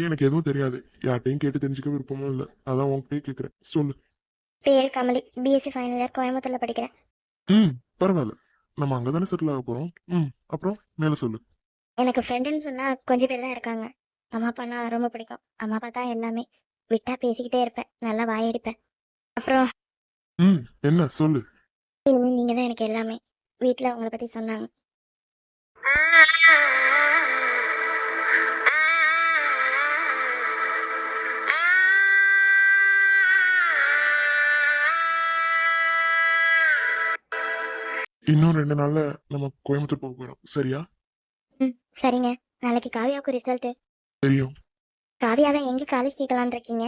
பத்தி எனக்கு எதுவும் தெரியாது. யார்ட்டையும் கேட்டு தெரிஞ்சுக்க விருப்பமும் இல்லை. அதான் உன்கிட்டயே கேட்குறேன் சொல்லு. பேர் கமலி. பிஎஸ்சி ஃபைனல் இயர் கோயம்புத்தூர்ல படிக்கிறேன். ம் பரவாயில்ல. நம்ம அங்கே தானே செட்டில் ஆக போகிறோம் ம் அப்புறம் மேலே சொல்லு. எனக்கு ஃப்ரெண்டுன்னு சொன்னா கொஞ்சம் பேர் தான் இருக்காங்க. அம்மா அப்பானா ரொம்ப பிடிக்கும். அம்மா அப்பா தான் எல்லாமே. விட்டா பேசிக்கிட்டே இருப்பேன். நல்லா வாயடிப்பேன் அப்புறம் ம் என்ன? சொல்லு. இனிமே நீங்க தான் எனக்கு எல்லாமே. வீட்டில் உங்களை பத்தி சொன்னாங்க. இன்னும் ரெண்டு நாள்ல நம்ம கோயம்புத்தூர் போக போகிறோம் சரியா? ம் சரிங்க. நாளைக்கு காவியாவுக்கு ரிசல்ட்டு தெரியும். காவியாவை எங்க காலேஜ் சேர்க்கலான் இருக்கீங்க?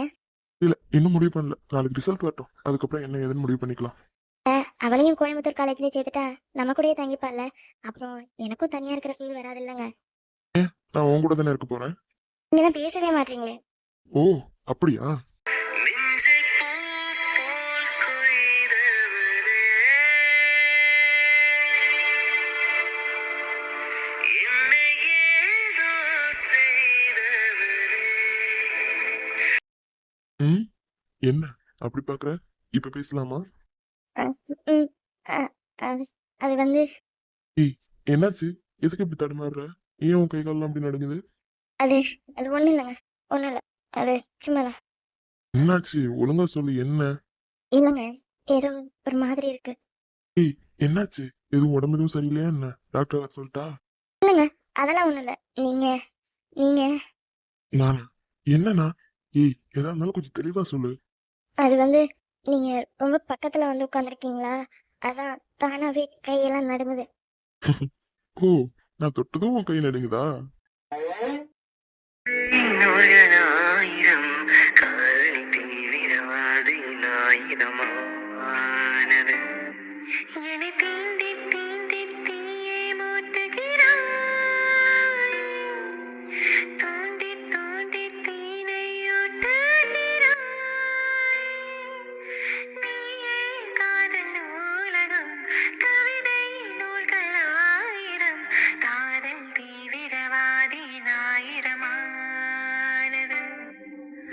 இல்லை இன்னும் முடிவு பண்ணல. நாளைக்கு ரிசல்ட் வரட்டும். அதுக்கப்புறம் என்ன ஏதுன்னு முடிவு பண்ணிக்கலாம். அவளையும் கோயம்புத்தூர் காலேஜ்லயே சேர்த்துட்டா நம்ம கூடயே தங்கிப்பால அப்புறம் எனக்கும் தனியா இருக்கிற ஃபீல் வராது இல்லைங்க நான் உன் கூட தானே இருக்க போறேன்? நீங்க பேசவே மாட்டீங்களே. ஓ அப்படியா? என்ன? அப்படி பார்க்குற இப்போ பேசலாமா? அது வந்து என்னாச்சு? எதுக்கு இப்படி தடுமாறுற? ஏன் உன் கை கால்லாம் அப்படி நடுங்குது? அது அது ஒண்ணும் இல்லைங்க. ஒண்ணும் இல்லை. அது சும்மா. என்னாச்சு? ஒழுங்கா சொல்லு என்ன? இல்லைங்க. ஏதோ ஒரு மாதிரி இருக்கு. என்னாச்சு? எதுவும் உடம்பு எதுவும் சரியில்லையா என்ன? டாக்டர் வர சொல்லிட்டா? இல்லைங்க. அதெல்லாம் ஒண்ணும் இல்லை. நீங்க நீங்க நானா? என்னண்ணா? ஏய் எதா இருந்தாலும் கொஞ்சம் தெளிவா சொல்லு. அது வந்து நீங்க ரொம்ப பக்கத்துல வந்து உட்காந்துருக்கீங்களா அதான் தானாவே கையெல்லாம் நடுங்குது. ஓ நான் தொட்டதும் உன் கை நடுங்குதா?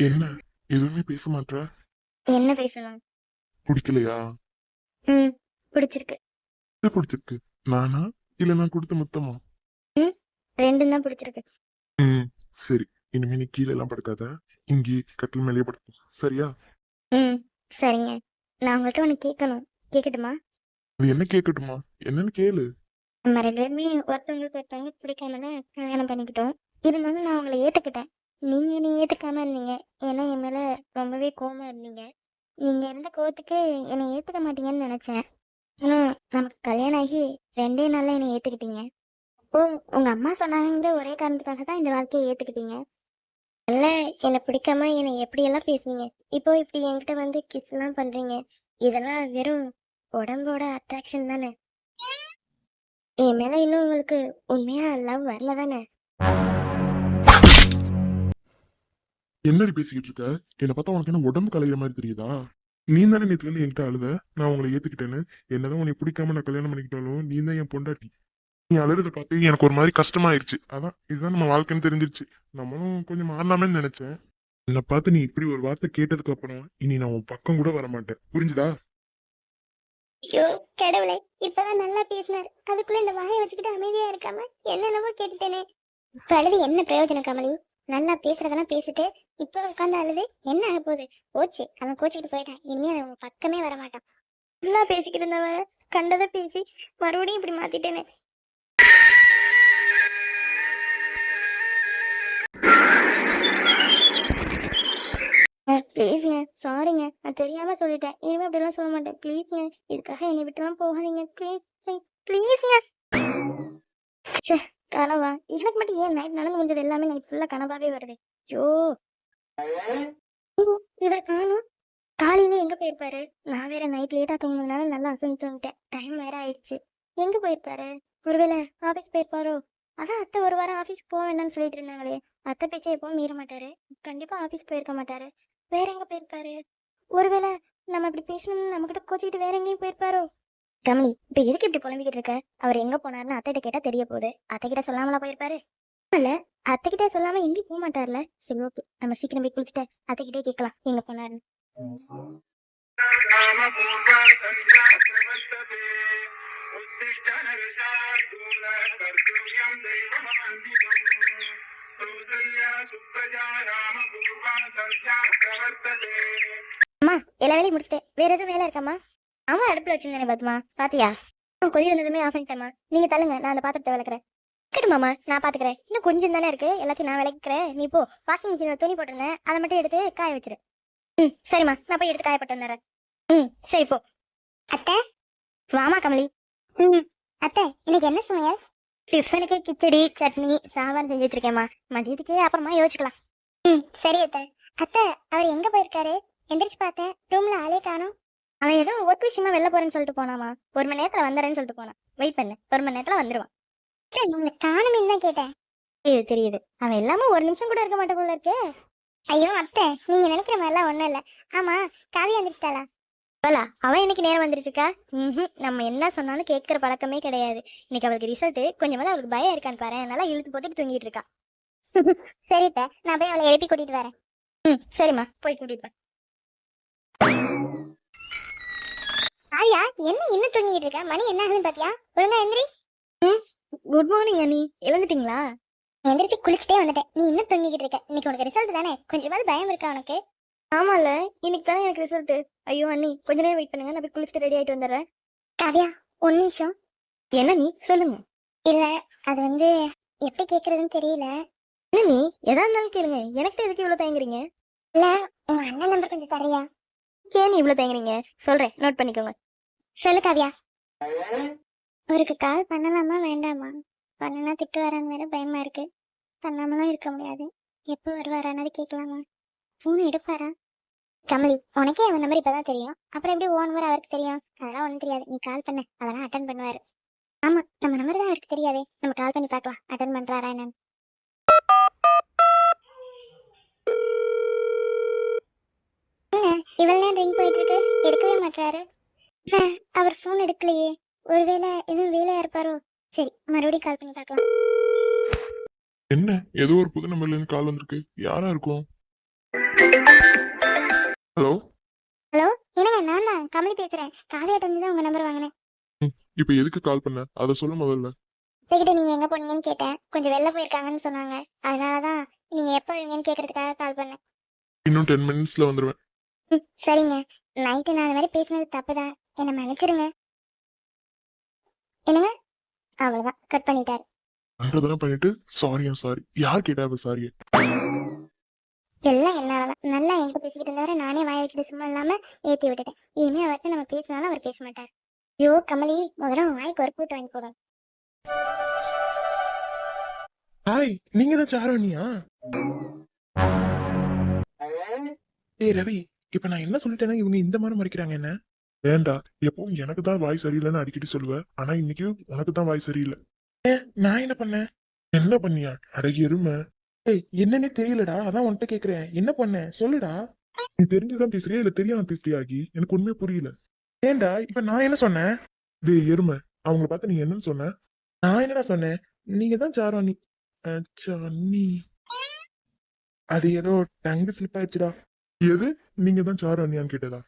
என்ன? எதுவுமே பேச மாட்ற? என்ன பேசணும் பிடிக்கலையா? ம் பிடிச்சிருக்கு. இது பிடிச்சிருக்கு? நானா? இல்ல நான் கொடுத்த மொத்தமா? ரெண்டும் தான் பிடிச்சிருக்கு. ம் சரி. இனிமே நீ கீழே எல்லாம் படுக்காத. இங்கே கட்டில் மேலேயே படுக்கும் சரியா? ம் சரிங்க. நான் உங்கள்கிட்ட ஒன்று கேட்கணும் கேட்கட்டுமா அது என்ன கேட்கட்டுமா என்னன்னு கேளு. நம்ம ரெண்டு பேருமே ஒருத்தவங்களுக்கு ஒருத்தவங்க பிடிக்காமல கல்யாணம் பண்ணிக்கிட்டோம். இருந்தாலும் நான் உங்களை ஏற்றுக்கிட்டேன் நீங்கள் என்னை ஏற்றுக்காம இருந்தீங்க. ஏன்னா என் மேலே ரொம்பவே கோவமா இருந்தீங்க. நீங்கள் இருந்த கோவத்துக்கு என்னை ஏற்றுக்க மாட்டீங்கன்னு நினச்சேன். ஆனால் நமக்கு கல்யாணம் ஆகி ரெண்டே நாளில் என்னை ஏற்றுக்கிட்டீங்க அப்போ உங்கள் அம்மா சொன்னாங்கிற ஒரே காரணத்துக்காக தான் இந்த வாழ்க்கையை ஏற்றுக்கிட்டீங்க அல்ல என்னை பிடிக்காம என்னை எப்படியெல்லாம் பேசுனீங்க? இப்போ இப்படி என்கிட்ட வந்து கிஸ்லாம் பண்ணுறீங்க இதெல்லாம் வெறும் உடம்போட அட்ராக்ஷன் தானே? என் மேல இன்னும் உங்களுக்கு உண்மையா லவ் வரல தானே? என்னடி பேசிக்கிட்டு இருக்க? என்னை பார்த்தா உனக்கு என்ன உடம்பு கலையிற மாதிரி தெரியுதா? நீ தானே நேற்று வந்து என்கிட்ட அழுத? நான் உங்களை ஏத்துக்கிட்டேன்னு. என்னதான் உனக்கு பிடிக்காம நான் கல்யாணம் பண்ணிக்கிட்டாலும் நீ தான் என் பொண்டாட்டி. நீ அழுறத பார்த்து எனக்கு ஒரு மாதிரி கஷ்டமாயிருச்சு. அதான் இதுதான் நம்ம வாழ்க்கைன்னு தெரிஞ்சிருச்சு. நம்மளும் கொஞ்சம் மாறலாமேன்னு நினைச்சேன். என்னை பார்த்து நீ இப்படி ஒரு வார்த்தை கேட்டதுக்கு அப்புறம் இனி நான் உன் பக்கம் கூட வர மாட்டேன். புரிஞ்சுதா? ஐயோ கடவுளே இப்பதான் நல்லா பேசினார். அதுக்குள்ள இந்த வாயை வச்சுக்கிட்டு அமைதியா இருக்காம என்னென்னவோ கேட்டுட்டேனே. இப்ப அழுது என்ன பிரயோஜனம் கமலி? நல்லா பேசுறதெல்லாம் பேசிட்டு இப்ப உட்காந்து அழுது என்ன ஆக போகுது? போச்சு. அவன் கோச்சிக்கிட்டு போயிட்டான். இனிமே அவன் பக்கமே வர மாட்டான். நல்லா பேசிக்கிட்டு இருந்தவன். கண்டதை பேசி மறுபடியும் இப்படி மாத்திட்டேனே. ப்ளீஸ்ங்க சாரிங்க நான் தெரியாம சொல்லிட்டேன். இனிமே அப்படிலாம் சொல்ல மாட்டேன். ப்ளீஸ்ங்க இதுக்காக என்னை விட்டுலாம் போகாதீங்க. ப்ளீஸ் ப்ளீஸ் ப்ளீஸ்ங்க ச்சே. கனவா? எனக்கு மட்டும் ஏன் நைட் நடந்து முடிஞ்சது எல்லாமே நைட் ஃபுல்லா கனவாவே வருது. ஐயோ! இவர் காணும். காலையில எங்க போயிருப்பாரு? நான் வேற நைட் லேட்டா தூங்கினதுனால நல்லா அசந்து தூங்கிட்டேன். டைம் வேற ஆயிடுச்சு. எங்க போயிருப்பாரு? ஒருவேளை ஆபீஸ் போயிருப்பாரோ? அதான் அத்தை ஒரு வாரம் ஆபீஸ்க்கு போக வேண்டாம்னு சொல்லிட்டு இருந்தாங்களே. அத்தை பேச்சை எப்பவும் மீற மாட்டாரு. கண்டிப்பா ஆபீஸ் போயிருக்க மாட்டாரு. வேற எங்க போயிருப்பாரு? ஒருவேளை நம்ம இப்படி பேசணும்னு நம்ம கிட்ட கோச்சிக்கிட்டு வேற எங்கேயும் போயிருப்பாரோ? கமலி இப்ப எதுக்கு இப்படி புலம்பிக்கிட்டு இருக்க? அவர் எங்க போனாருன்னு அத்தைகிட்ட கேட்டா தெரிய போகுது. அத்தை கிட்ட சொல்லாமலா போயிருப்பாரு? இல்ல கிட்ட சொல்லாம எங்கேயும் போக மாட்டார்ல? சரி ஓகே நம்ம சீக்கிரம் போய் குளிச்சுட்டு அத்தைக்கிட்டே கேட்கலாம் எங்க போனாருன்னு. அம்மா எல்லா வேலையும் முடிச்சிட்டேன். வேற எதுவும் வேலை இருக்காம்மா? அவன் அடுப்புல வச்சிருந்தானே பத்மா பாத்தியா? அவன் கொதி வந்ததுமே ஆஃப் பண்ணிட்டேம்மா நீங்க தள்ளுங்க நான் அந்த பாத்திரத்தை விளக்குறேன். இருக்கட்டுமாம்மா நான் பாத்துக்கிறேன். இன்னும் கொஞ்சம் தானே இருக்கு? எல்லாத்தையும் நான் விளக்குறேன். நீ போ. வாஷிங் மிஷின்ல துணி போட்டிருந்தேன். அதை மட்டும் எடுத்து காய வச்சிரு. ம் சரிம்மா. நான் போய் எடுத்து காய போட்டு வந்துடுறேன். ம் சரி போ. அத்தை? வாமா கமலி. ம். அத்தை இன்னைக்கு என்ன சமையல்? டிஃபனுக்கு கிச்சடி சட்னி சாம்பார் செஞ்சு வச்சிருக்கேம்மா. மதியத்துக்கு அப்புறமா யோசிக்கலாம். ம் சரி அத்தை. அத்தை அவர் எங்க போயிருக்காரு? எந்திரிச்சு பார்த்தேன். ரூம்ல ஆளே காணும். அவன் ஏதோ ஒர்க் விஷயமா வெளில போறேன்னு சொல்லிட்டு போனாமா? ஒரு மணி நேரத்துல வந்துடுறேன்னு சொல்லிட்டு போனான். வெயிட் பண்ணு. ஒரு மணி நேரத்துல வந்துருவான். இவங்களை காணுமே தான் கேட்டேன். தெரியுது தெரியுது. அவன் எல்லாமே ஒரு நிமிஷம் கூட இருக்க மாட்டே போல இருக்கே. ஐயோ அத்தை நீங்க நினைக்கிற மாதிரிலாம் ஒண்ணும் இல்ல. ஆமா காவி எந்திரிச்சிட்டாளா? அவளா அவன் இன்னைக்கு நேரம் வந்துருச்சுக்கா. ம் நம்ம என்ன சொன்னாலும் கேட்கற பழக்கமே கிடையாது. இன்னைக்கு அவளுக்கு ரிசல்ட் கொஞ்சமாவது அவளுக்கு பயம் இருக்கான்னு பாரு. நல்லா இழுத்து போட்டுட்டு தூங்கிட்டு இருக்கா. சரி அத்தை, நான் போய் அவளை எழுப்பி கூட்டிட்டு வரேன். ம் சரிம்மா. போய் கூட்டிட்டு வா. ஆரியா என்ன இன்னும் தூங்கிட்டு இருக்க? மணி என்ன ஆகுதுன்னு பாத்தியா? ஒழுங்கா எந்திரி. குட் மார்னிங் அண்ணி. எழுந்துட்டீங்களா? எந்திரிச்சு குளிச்சுட்டே வந்துட்டேன். நீ இன்னும் தூங்கிக்கிட்டு இருக்க. இன்னைக்கு உனக்கு ரிசல்ட் தானே? கொஞ்சமாவது பயம் இருக்கா உனக்கு? ஆமால இன்னைக்கு தானே எனக்கு ரிசல்ட் ஐயோ அண்ணி கொஞ்ச நேரம் வெயிட் பண்ணுங்க. நான் போய் குளிச்சுட்டு ரெடி ஆயிட்டு வந்துடுறேன். காவியா ஒரு நிமிஷம். என்ன நீ சொல்லுங்க. இல்ல அது வந்து எப்படி கேக்குறதுன்னு தெரியல. என்ன நீ எதா இருந்தாலும் கேளுங்க. எனக்கு எதுக்கு இவ்வளவு தயங்குறீங்க? இல்ல உங்க அண்ணன் நம்பர் கொஞ்சம் தரியா ஏன் நீ இவ்வளவு தயங்குறீங்க? சொல்றேன் நோட் பண்ணிக்கோங்க. சொல்லு காவியா. அவருக்கு கால் பண்ணலாமா வேண்டாமா? பண்ணனா திட்டு வரான்னு வேற பயமா இருக்கு. பண்ணாமலாம் இருக்க முடியாது. எப்போ வருவாரான்னு கேட்கலாமா? ஃபோன் எடுப்பாரா? கமலி உனக்கே அவன் நம்பர் இப்பதான் தெரியும். அப்புறம் எப்படி ஓன் நம்பர் அவருக்கு தெரியும்? அதெல்லாம் ஒன்றும் தெரியாது. நீ கால் பண்ண. அதெல்லாம் அட்டன் பண்ணுவாரு. ஆமா நம்ம நம்பர் தான் அவருக்கு தெரியாதே. நம்ம கால் பண்ணி பார்க்கலாம். அட்டன் பண்றாரா என்னன்னு என்ன இவ்வளவு நேரம் ரிங் போயிட்டு இருக்கு எடுக்கவே மாட்டாரு அவர் ஃபோன் எடுக்கலையே. ஒருவேளை எதுவும் வேலையா இருப்பாரோ? சரி மறுபடியும் கால் பண்ணி பார்க்கலாம். என்ன? ஏதோ ஒரு புது நம்பர்ல இருந்து கால் வந்திருக்கு. யாரா இருக்கும்? ஹலோ ஹலோ என்னங்க நான் தான். கமலி பேசுறேன். காவியாட்ட இருந்து தான் உங்க நம்பர் வாங்கினேன். இப்ப எதுக்கு கால் பண்ண? அதை சொல்ல முதல்ல. உங்ககிட்ட நீங்க எங்க போனீங்கன்னு கேட்டேன். கொஞ்சம் வெளில போயிருக்காங்கன்னு சொன்னாங்க. அதனாலதான் நீங்க எப்போ வருவீங்கன்னு கேக்குறதுக்காக கால் பண்ணேன். இன்னும் டென் மினிட்ஸ்ல வந்துருவேன். ம், சரிங்க. நைட்டு நான் மாதிரி பேசினது தப்புதான் என்ன மன்னிச்சிருங்க. என்னங்க? அவ்வளவுதான். கட் பண்ணிட்டாரு. பண்றதெல்லாம் பண்ணிட்டு? சாரியா சாரி யார் கேட்டா அவ சாரி எல்லாம் என்னாலதான் நல்லா என்கிட்ட பேசிக்கிட்டு இருந்தவரை நானே வாய வச்சுட்டு சும்மா இல்லாம ஏத்தி விட்டுட்டேன். இனிமே அவர்கிட்ட நம்ம பேசினாலும் அவர் பேச மாட்டார். ஐயோ கமலி முதல்ல உன் வாய்க்கு ஒரு கூட்டு வாங்கி போடும் ஹாய் நீங்க தான் சாரணியா ஏய் ரவி. இப்ப நான் என்ன சொல்லிட்டேன்னா இவங்க இந்த மாதிரி மறைக்கிறாங்க என்ன? ஏண்டா எப்பவும் எனக்கு தான் வாய் சரியில்லைன்னு அடிக்கடி சொல்லுவேன் ஆனா இன்னைக்கு உனக்கு தான் வாய் சரியில்லை. நான் என்ன பண்ணேன்? என்ன பண்ணியா? அடகி எருமை. ஏய் என்னன்னே தெரியலடா. அதான் உன்கிட்ட கேக்குறேன். என்ன பண்ண? சொல்லுடா. நீ தெரிஞ்சுதான் பேசுறியா? இல்ல தெரியாம பேசுறியா ஆகி எனக்கு உண்மையே புரியல. ஏன்டா இப்ப நான் என்ன சொன்னேன்? டேய் எருமை. அவங்கள பார்த்து நீ என்னன்னு சொன்ன? நான் என்னடா சொன்னேன்? நீங்க தான் சாராணி. அஹ், அது ஏதோ டங்கு ஸ்லிப் ஆயிடுச்சுடா. எது? நீங்க தான் சாரு அண்ணியான்னு கேட்டதா?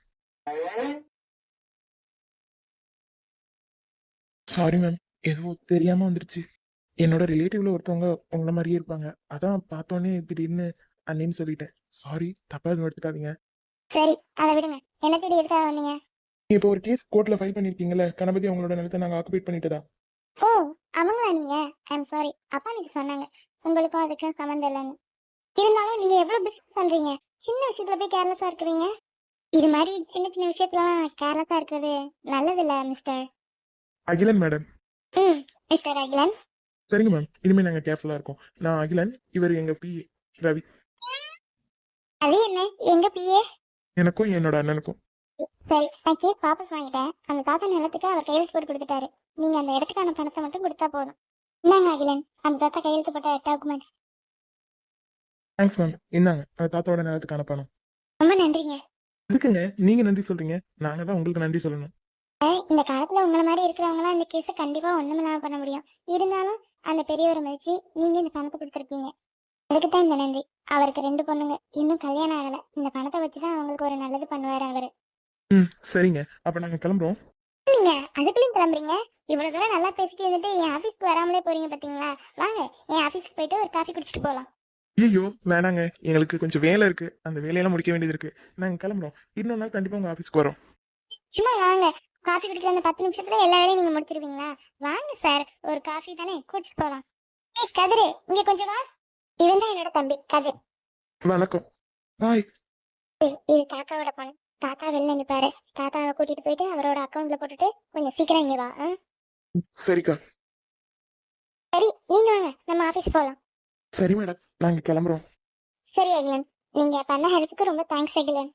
சாரி மேம் ஏதோ தெரியாம வந்துருச்சு. என்னோட ரிலேட்டிவ்ல ஒருத்தவங்க உங்களை மாதிரியே இருப்பாங்க. அதான் பார்த்தோன்னே திடீர்னு அண்ணின்னு சொல்லிட்டேன். சாரி தப்பா எதுவும் எடுத்துக்காதீங்க. சரி அதை விடுங்க. என்ன தேடி எதுக்காக வந்தீங்க? நீங்க இப்போ ஒரு கேஸ் கோர்ட்ல ஃபைல் பண்ணிருக்கீங்கல்ல கணபதி அவங்களோட நிலத்தை நாங்க ஆக்குபேட் பண்ணிட்டதா? ஓ அவங்களா நீங்க? ஐம் சாரி அப்பா எனக்கு சொன்னாங்க. உங்களுக்கும் அதுக்கும் சம்மந்தம் இல்லைன்னு. இருந்தாலும் நீங்க எவ்வளவு பிசினஸ் பண்றீங்க? சின்ன விஷயத்துல போய் கேர்லெஸ்ஸா இருக்கிறீங்க? இது மாதிரி சின்ன சின்ன விஷயத்துலாம் கேர்லெஸ்ஸா இருக்கிறது நல்லது இல்ல மிஸ்டர் அகிலன் மேடம். ம் மிஸ்டர் அகிலன். சரிங்க மேம். இனிமே நாங்க கேர்ஃபுல்லா இருக்கோம். நான் அகிலன் இவர் எங்க பி ரவி. அது என்ன? எங்க பிஏ எனக்கும் என்னோட அண்ணனுக்கும். சரி நான் கேஸ் வாபஸ் வாங்கிட்டேன். அந்த தாத்தா நிலத்துக்கு அவர் கையெழுத்து போட்டு கொடுத்துட்டாரு. நீங்க அந்த இடத்துக்கான பணத்தை மட்டும் கொடுத்தா போதும். இந்தாங்க அகிலன் அந்த தாத்தா கையெழுத்து போட்ட டாக்குமெண்ட் தேங்க்ஸ் மேம் இந்தாங்க தாத்தாவோட நிலத்துக்கான பணம். ரொம்ப நன்றிங்க. எதுக்குங்க? நீங்க நன்றி சொல்றீங்க. நாங்க தான் உங்களுக்கு நன்றி சொல்லணும். இந்த காலத்துல உங்களை மாதிரி இருக்கிறவங்களாம் இந்த கேஸை கண்டிப்பா ஒண்ணுமில்லாம பண்ண முடியும். இருந்தாலும் அந்த பெரியவரை மதிச்சு நீங்க இந்த பணத்தை கொடுத்துருப்பீங்க. அதுக்கு தான் இந்த நன்றி. அவருக்கு ரெண்டு பொண்ணுங்க. இன்னும் கல்யாணம் ஆகல. இந்த பணத்தை வச்சுதான் அவங்களுக்கு ஒரு நல்லது பண்ணுவாரு அவரு. ம் சரிங்க. அப்போ நாங்கள் கிளம்புறோம். நீங்க அதுக்குள்ளயும் கிளம்புறீங்க? இவ்வளவு தூரம் நல்லா பேசிட்டு இருந்துட்டு என் ஆபீஸ்க்கு வராமலே போறீங்க பாத்தீங்களா? வாங்க என் ஆபீஸ்க்கு போயிட்டு ஒரு காஃபி குடிச்சிட்டு போலாம். ஐயோ வேணாங்க. எங்களுக்கு கொஞ்சம் வேலை இருக்கு. அந்த வேலையெல்லாம் முடிக்க வேண்டியது இருக்கு. நாங்கள் கிளம்புறோம். இன்னொரு நாள் கண்டிப்பாக உங்கள் ஆஃபீஸ்க்கு வரோம். சும்மா வாங்க. காஃபி குடிக்கிற அந்த பத்து நிமிஷத்துல எல்லா வேலையும் நீங்க முடிச்சிருவீங்களா? வாங்க சார் ஒரு காஃபி தானே? குடிச்சிட்டு போலாம். ஏய் கதிரு இங்க கொஞ்சம் வா. இவன் தான் என்னோட தம்பி கதிர். வணக்கம். பாய் இது தாத்தாவோட பணம் தாத்தா வெளில நிப்பாரு. தாத்தாவை கூட்டிட்டு போயிட்டு அவரோட அக்கௌண்ட்ல போட்டுட்டு கொஞ்சம் சீக்கிரம் இங்க வா? சரிக்கா. சரி நீங்க வாங்க. நம்ம ஆபீஸ் போலாம். சரி மேடம் நாங்கள் கிளம்புறோம். சரி அகிலன். நீங்க பண்ண ஹெல்ப்புக்கு ரொம்ப தேங்க்ஸ் அகிலன்.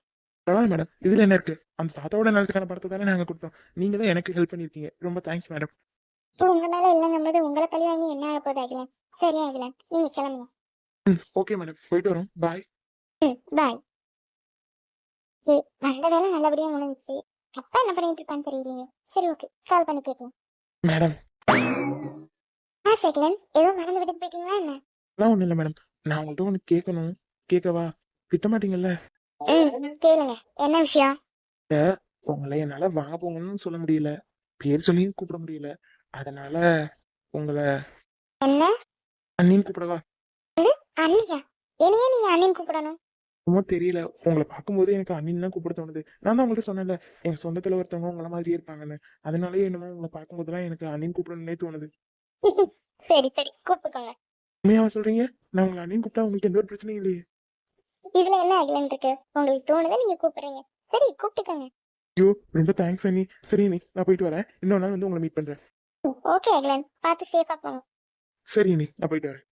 பரவாயில்ல மேடம் இதில் என்ன இருக்கு? அந்த தாத்தாவோட நல்லதுக்கான படத்தை தானே நாங்கள் கொடுத்தோம். நீங்கள் தான் எனக்கு ஹெல்ப் பண்ணியிருக்கீங்க. ரொம்ப தேங்க்ஸ் மேடம் உங்க மேல இல்லைங்கும் போது உங்களை பழி வாங்கி என்ன ஆக போகுது அகிலன்? சரி அகிலன். நீங்க கிளம்புங்க. ஓகே மேடம் போயிட்டு வரோம். பாய் பாய் வந்த வேலை நல்லபடியா முடிஞ்சுச்சு. அப்பா என்ன பண்ணிட்டு இருப்பான்னு தெரியலையே. சரி ஓகே கால் பண்ணி கேட்கலாம் மேடம் ஆ செக்லன் ஏதோ மறந்து விட்டுட்டு போயிட்டீங்களா என்ன? ஒன்றும் இல்லை மேடம் நான் உங்கள்கிட்ட ஒன்று கேட்கணும் கேட்கவா திட்ட மாட்டீங்கல்ல கேளுங்க. என்ன விஷயம்? உங்களை என்னால் வாங்க போங்கன்னு சொல்ல முடியல. பேர் சொல்லியும் கூப்பிட முடியல. அதனால உங்களை என்ன? அண்ணின்னு கூப்பிடவா? அண்ணியா? என்னையே நீங்க அண்ணின்னு கூப்பிடணும்? ரொம்ப தெரியல. உங்களை பார்க்கும்போது எனக்கு அண்ணின்னு தான் கூப்பிட தோணுது. நான் தான் உங்கள்கிட்ட சொன்னேன்ல எங்க சொந்தத்துல ஒருத்தவங்க உங்களை மாதிரியே இருப்பாங்கன்னு. அதனாலயே என்னமோ உங்களை பார்க்கும்போதெல்லாம் எனக்கு அண்ணின்னு கூப்பிடணும்னே தோணுது. சரி சரி. கூப்பிட்டுக்கோங்க. உண்மையாவா சொல்றீங்க? நான் உங்களை அண்ணின்னு கூப்பிட்டா உங்களுக்கு எந்த ஒரு பிரச்சனையும் இல்லையே. இதுல என்ன அகிலன் இருக்கு? உங்களுக்கு தோணுதை நீங்க கூப்பிடுறீங்க? சரி கூப்பிட்டுக்கோங்க. ஐயோ ரொம்ப தேங்க்ஸ் அண்ணி. சரி அண்ணி நான் போயிட்டு வரேன். இன்னொரு நாள் வந்து உங்களை மீட் பண்றேன். ஓகே அகிலன். பார்த்து சேஃபா போங்க. சரி அண்ணி நான் போயிட்டு வரேன்.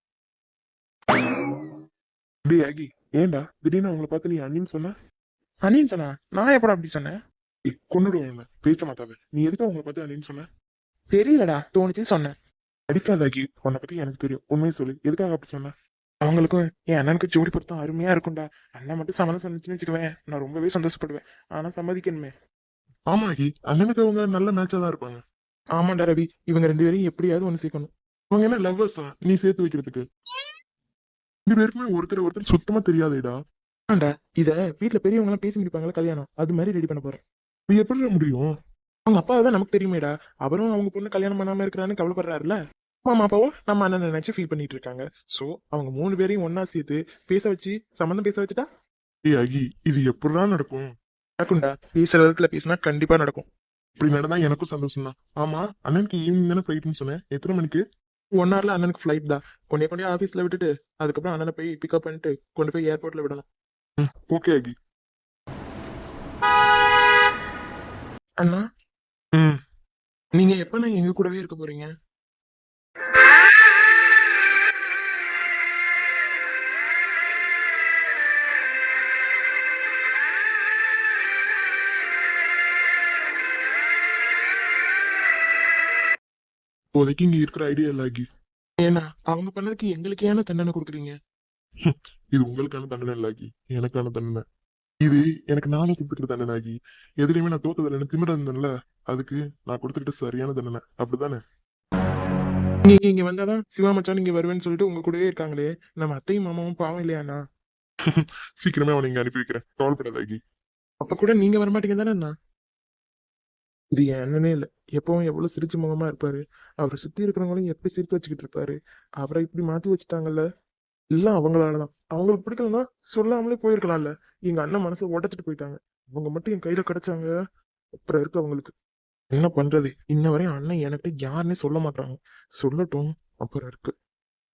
டேய் ஆகி ஏன்டா? திடீர்னு அவங்கள பார்த்து நீ அண்ணின்னு சொன்ன? அண்ணின்னு சொன்னா? நான் எப்படா அப்படி சொன்னேன் என்ன பேச்ச மாத்தாத நீ எதுக்கு அவங்கள பார்த்து அண்ணின்னு சொன்ன? தெரியலடா தோணுச்சு சொன்னேன். அடிக்காதாகி உன்னை பத்தி எனக்கு தெரியும். உண்மையை சொல்லு. எதுக்காக அப்படி சொன்ன? அவங்களுக்கும் என் அண்ணனுக்கு ஜோடி பொருத்தம் அருமையா இருக்கும்டா. அண்ணன் மட்டும் சம்மதம் சொன்னிச்சுன்னு வச்சுக்குவேன். நான் ரொம்பவே சந்தோஷப்படுவேன். ஆனா சம்மதிக்கணுமே. ஆமா ஆகி அண்ணனுக்கு அவங்க நல்ல மேட்சா தான் இருப்பாங்க. ஆமாண்டா ரவி. இவங்க ரெண்டு பேரையும் எப்படியாவது ஒன்று சேர்க்கணும். அவங்க என்ன லவ்வர்ஸா நீ சேர்த்து வைக்கிறதுக்கு. ரெண்டு பேருக்குமே ஒருத்தர் ஒருத்தர் சுத்தமா தெரியாதேடா. ஆண்டா இத வீட்ல பெரியவங்க எல்லாம் பேசி முடிப்பாங்களா கல்யாணம்? அது மாதிரி ரெடி பண்ண போறேன். இது எப்படி முடியும்? அவங்க அப்பா தான் நமக்கு தெரியுமேடா. அவரும் அவங்க பொண்ணு கல்யாணம் பண்ணாம இருக்கிறான்னு கவலைப்படுறாருல. மாமா அப்பாவும் நம்ம அண்ணன் நினைச்சு ஃபீல் பண்ணிட்டு இருக்காங்க. சோ அவங்க மூணு பேரையும் ஒண்ணா சேர்த்து பேச வச்சு சம்மந்தம் பேச வச்சுட்டா? ஏய் ஆகி இது எப்படிதான் நடக்கும்? நடக்கும்டா. பேசுற விதத்துல பேசினா கண்டிப்பா நடக்கும். இப்படி நடந்தா எனக்கும் சந்தோஷம் தான் ஆமா அண்ணனுக்கு ஈவினிங் தானே ஃபிளைட்னு சொன்னேன். எத்தனை மணிக்கு? ஒன் ஹவர்ல அண்ணனுக்கு ஃபிளைட் தான் கொண்டே கொண்டே ஆஃபீஸ்ல விட்டுட்டு அதுக்கப்புறம் அண்ணனை போய் பிக்கப் பண்ணிட்டு கொண்டு போய் ஏர்போர்ட்ல விடணும் ஓகே ஆகி அண்ணா ம். நீங்க எப்ப எங்க கூடவே இருக்க போறீங்க? இப்போதைக்கு இங்க இருக்கிற ஐடியா இல்ல ஆகி ஏன்னா அவங்க பண்ணதுக்கு எங்களுக்கு ஏன்னா தண்டனை கொடுக்குறீங்க. இது உங்களுக்கான தண்டனை இல்ல ஆகி எனக்கான தண்டனை. இது எனக்கு நானே கொடுத்துக்கிற தண்டனை ஆகி எதுலையுமே நான் தோத்ததில்ல எனக்கு திமிர இருந்தேன்ல. அதுக்கு நான் கொடுத்துக்கிட்ட சரியான தண்டனை. அப்படிதானே நீங்க இங்க வந்தாதான் சிவா மச்சான் நீங்க வருவேன்னு சொல்லிட்டு உங்க கூடவே இருக்காங்களே. நம்ம அத்தையும் மாமாவும் பாவம் இல்லையாண்ணா சீக்கிரமே அவனை இங்க அனுப்பி வைக்கிறேன். கவலைப்படாத ஆகி அப்ப கூட நீங்க வர மாட்டீங்க தானே இது என் அண்ணனே இல்ல. எப்பவும் எவ்வளவு சிரிச்ச முகமா இருப்பாரு. அவரை சுத்தி இருக்கிறவங்களையும் எப்படி சிரிக்க வச்சுக்கிட்டு இருப்பாரு? அவரை இப்படி மாத்தி வச்சுட்டாங்கல்ல? எல்லாம் அவங்களாலதான் அவங்களுக்கு பிடிக்கலன்னா சொல்லாமலே போயிருக்கலாம்ல. எங்க அண்ணன் மனசை உடைச்சிட்டு போயிட்டாங்க. அவங்க மட்டும் என் கையில கிடைச்சாங்க. அப்புறம் இருக்கு அவங்களுக்கு. என்ன பண்றது? இன்ன வரையும் அண்ணன் என்கிட்ட யாருன்னே சொல்ல மாட்டாங்க சொல்லட்டும் அப்புறம் இருக்கு.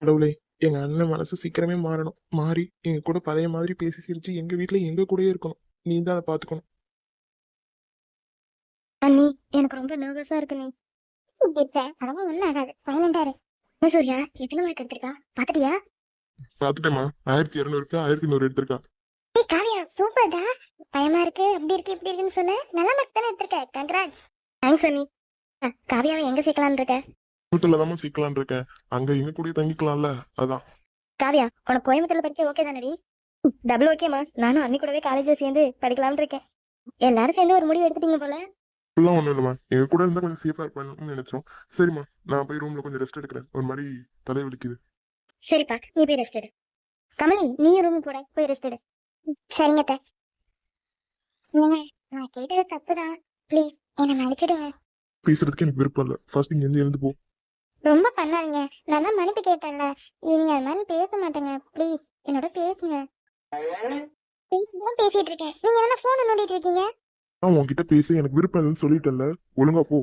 கடவுளே எங்க அண்ணன் மனசு சீக்கிரமே மாறணும். மாறி எங்க கூட பழைய மாதிரி பேசி சிரிச்சு எங்க வீட்ல எங்க கூடயே இருக்கணும். நீ தான் அதை பாத்துக்கணும். அண்ணி எனக்கு ரொம்ப நர்வஸா இருக்கு நீ. அதெல்லாம் ஒண்ணும் ஆகாது சைலண்டா இரு. சூர்யா? எத்தனை மார்க் எடுத்திருக்கா பாத்துட்டியா? பாத்துட்டேமா ஆயிரத்தி இருநூறுக்கு ஆயிரத்தி நூறு எடுத்திருக்கா. ஏய் காவியா சூப்பர்டா. பயமா இருக்கு. அப்படி இருக்கு இப்படி இருக்குன்னு சொன்ன. நல்ல மார்க் தானே எடுத்திருக்க. கங்க்ராட்ஸ் தேங்க்ஸ் அண்ணி அஹ், காவியாவை எங்க சேர்க்கலாம்னு இருக்க? வீட்டுல தான் சீக்கலான் இருக்கேன் அங்க எங்க கூடயே தங்கிக்கலாம்ல. அதான். காவியா உனக்கு கோயம்புத்தூர்ல படிக்க ஓகே தானடி? டபுள் ஓகேமா நானும் அண்ணி கூடவே காலேஜ்ல சேர்ந்து படிக்கலாம்னு இருக்கேன். எல்லாரும் சேர்ந்து ஒரு முடிவு எடுத்துட்டீங்க போல. இப்பெல்லாம் ஒண்ணும் இல்லைம்மா. எங்க கூட இருந்தா கொஞ்சம் சேஃபா இருப்பேன்னு நினைச்சோம் சரிம்மா நான் போய் ரூம்ல கொஞ்சம் ரெஸ்ட் எடுக்கிறேன். ஒரு மாதிரி தலை வலிக்குது சரிப்பா நீ போய் ரெஸ்ட் எடு. கமலி நீ ரூமுக்கு போட போய் ரெஸ்ட் எடு. சரிங்க அத்தை. நான் கேட்டது தப்புதான். ப்ளீஸ் என்னை மன்னிச்சிடுங்க. பேசுறதுக்கு எனக்கு விருப்பம் இல்லை. ஃபர்ஸ்ட் இருந்து எழுந்து போ. ரொம்ப பண்ணாதீங்க. நான் தான் மன்னிப்பு கேட்டேன்ல. இனி அது மாதிரி பேச மாட்டேங்க. ப்ளீஸ் என்னோட பேசுங்க. பேசிதான் பேசிட்டு இருக்கேன். நீங்க என்ன போன் நோண்டிட்டு இருக்கீங்க? நான் உன்கிட்ட பேச எனக்கு விருப்பம் இல்லைன்னு சொல்லிட்டேன்ல. ஒழுங்கா போ.